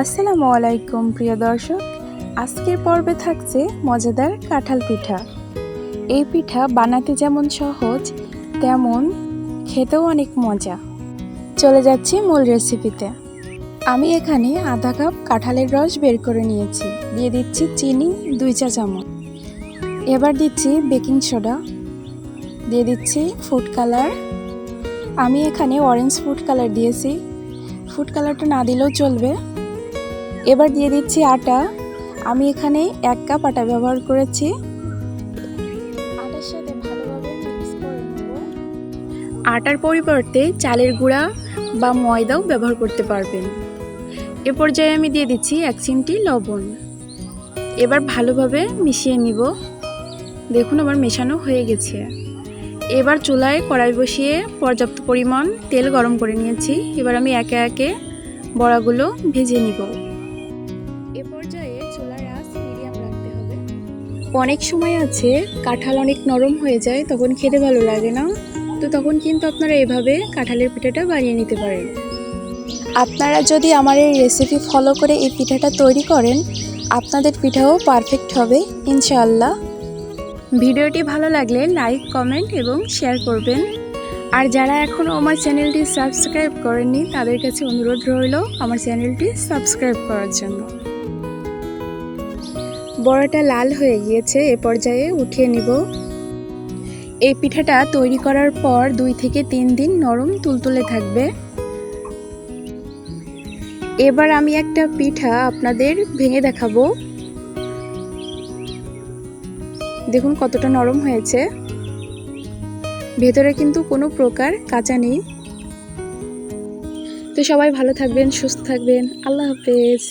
আসসালামু আলাইকুম, প্রিয় দর্শক। আজকের পর্বে থাকছে মজাদার কাঁঠাল পিঠা। এই পিঠা বানাতে যেমন সহজ, তেমন খেতেও অনেক মজা। চলে যাচ্ছি মূল রেসিপিতে আমি এখানে আধা কাপ কাঁঠালের রস বের করে নিয়েছি। দিয়ে দিচ্ছি চিনি দুই চা চামচ। এবার দিচ্ছি বেকিং সোডা। দিয়ে দিচ্ছি ফুড কালার আমি এখানে অরেঞ্জ ফুড কালার দিয়েছি। ফুড কালারটা না দিলেও চলবে। এবার দিয়ে দিচ্ছি আটা। আমি এখানে এক কাপ আটা ব্যবহার করেছি। আটার সাথে ভালোভাবে মিক্স করে নেব। আটার পরিবর্তে চালের গুঁড়া বা ময়দাও ব্যবহার করতে পারবেন। এ পর্যায়ে আমি দিয়ে দিচ্ছি এক চিমটি লবণ। এবার ভালোভাবে মিশিয়ে নিব। দেখুন আমার মেশানো হয়ে গেছে। এবার চুলায় কড়াই বসিয়ে পর্যাপ্ত পরিমাণ তেল গরম করে নিয়েছি। এবার আমি একে একে বড়াগুলো ভেজে নিব। অনেক সময় আছে কাঁঠাল অনেক নরম হয়ে যায় তখন খেতে ভালো লাগে না। তো তখন কিন্তু আপনারা এভাবে কাঁঠালের পিঠাটা বানিয়ে নিতে পারেন। আপনারা যদি আমার এই রেসিপি ফলো করে এই পিঠাটা তৈরি করেন আপনাদের পিঠাও পারফেক্ট হবে ইনশাআল্লাহ। ভিডিওটি ভালো লাগলে লাইক কমেন্ট এবং শেয়ার করবেন। আর যারা এখনও আমার চ্যানেলটি সাবস্ক্রাইব করেননি তাদের কাছে অনুরোধ রইল আমার চ্যানেলটি সাবস্ক্রাইব করার জন্য। বড়াটা লাল হয়ে গিয়েছে, এ পর্যায়ে উঠিয়ে নিব। এই পিঠাটা তৈরি করার পর দুই থেকে তিন দিন নরম তুলতুলে থাকবে। এবার আমি একটা পিঠা আপনাদের ভেঙে দেখাবো। দেখুন কতটা নরম হয়েছে। ভেতরে কিন্তু কোনো প্রকার কাঁচা নেই। তো সবাই ভালো থাকবেন, সুস্থ থাকবেন। আল্লাহ হাফেজ।